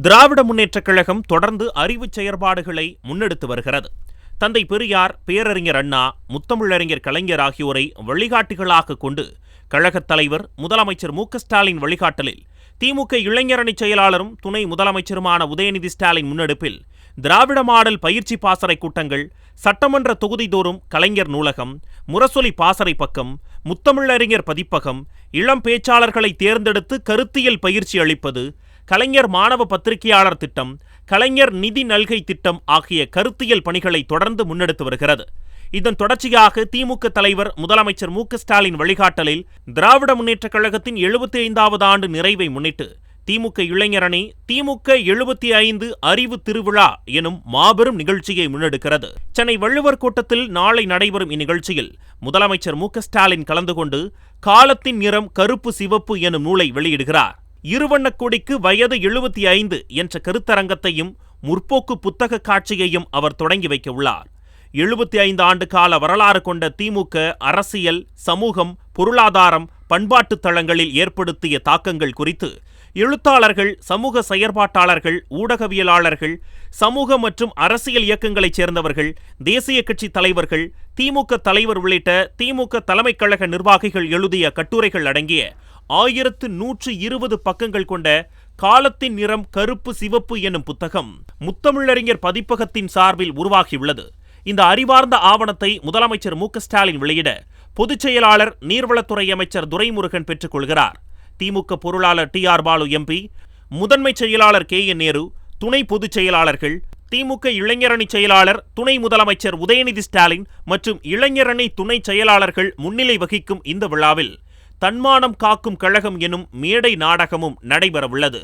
திராவிட முன்னேற்றக் கழகம் தொடர்ந்து அறிவுச் செயற்பாடுகளை முன்னெடுத்து வருகிறது. தந்தை பெரியார் பேரறிஞர் அண்ணா முத்தமிழறிஞர் கலைஞர் ஆகியோரை வழிகாட்டிகளாக கொண்டு கழகத் தலைவர் முதலமைச்சர் மு ஸ்டாலின் வழிகாட்டலில் திமுக இளைஞரணி செயலாளரும் துணை முதலமைச்சருமான உதயநிதி ஸ்டாலின் முன்னெடுப்பில் திராவிட மாடல் பயிற்சி பாசறை கூட்டங்கள் சட்டமன்ற தொகுதிதோறும் கலைஞர் நூலகம் முரசொலி பாசறை பக்கம் முத்தமிழறிஞர் பதிப்பகம் இளம் பேச்சாளர்களை தேர்ந்தெடுத்து கருத்தியல் பயிற்சி அளிப்பது கலைஞர் மாணவ பத்திரிகையாளர் திட்டம் கலைஞர் நிதி நல்கை திட்டம் ஆகிய கருத்தியல் பணிகளை தொடர்ந்து முன்னெடுத்து வருகிறது. இதன் தொடர்ச்சியாக திமுக தலைவர் முதலமைச்சர் மு ஸ்டாலின் வழிகாட்டலில் திராவிட முன்னேற்றக் கழகத்தின் எழுபத்தி ஐந்தாவது ஆண்டு நிறைவை முன்னிட்டு திமுக இளைஞரணி திமுக எழுபத்தி ஐந்து அறிவு திருவிழா எனும் மாபெரும் நிகழ்ச்சியை முன்னெடுக்கிறது. சென்னை வள்ளுவர் கூட்டத்தில் நாளை நடைபெறும் இந்நிகழ்ச்சியில் முதலமைச்சர் மு ஸ்டாலின் கலந்து கொண்டு காலத்தின் நிறம் கருப்பு சிவப்பு எனும் நூலை வெளியிடுகிறார். இருவண்ணக்கொடிக்கு வயது எழுபத்தி ஐந்து என்ற கருத்தரங்கத்தையும் முற்போக்கு புத்தக காட்சியையும் அவர் தொடங்கி வைக்க உள்ளார். எழுபத்தி ஐந்து ஆண்டு கால வரலாறு கொண்ட திமுக அரசியல் சமூகம் பொருளாதாரம் பண்பாட்டு தளங்களில் ஏற்படுத்திய தாக்கங்கள் குறித்து எழுத்தாளர்கள் சமூக செயற்பாட்டாளர்கள் ஊடகவியலாளர்கள் சமூக மற்றும் அரசியல் இயக்கங்களைச் சேர்ந்தவர்கள் தேசிய கட்சி தலைவர்கள் திமுக தலைவர் உள்ளிட்ட திமுக தலைமைக் கழக நிர்வாகிகள் எழுதிய கட்டுரைகள் அடங்கிய ஆயிரத்து நூற்று இருபது பக்கங்கள் கொண்ட காலத்தின் நிறம் கருப்பு சிவப்பு எனும் புத்தகம் முத்தமிழறிஞர் பதிப்பகத்தின் சார்பில் உருவாகியுள்ளது. இந்த அறிவார்ந்த ஆவணத்தை முதலமைச்சர் மு ஸ்டாலின் வெளியிட பொதுச் செயலாளர் நீர்வளத்துறை அமைச்சர் துரைமுருகன் பெற்றுக் கொள்கிறார். திமுக பொருளாளர் டி ஆர் பாலு எம்பி முதன்மை செயலாளர் கே என் நேரு துணை பொதுச் செயலாளர்கள் திமுக இளைஞரணி செயலாளர் துணை முதலமைச்சர் உதயநிதி ஸ்டாலின் மற்றும் இளைஞரணி துணை செயலாளர்கள் முன்னிலை வகிக்கும் இந்த விழாவில் தன்மானம் காக்கும் கழகம் எனும் மேடை நாடகமும் நடைபெறவுள்ளது.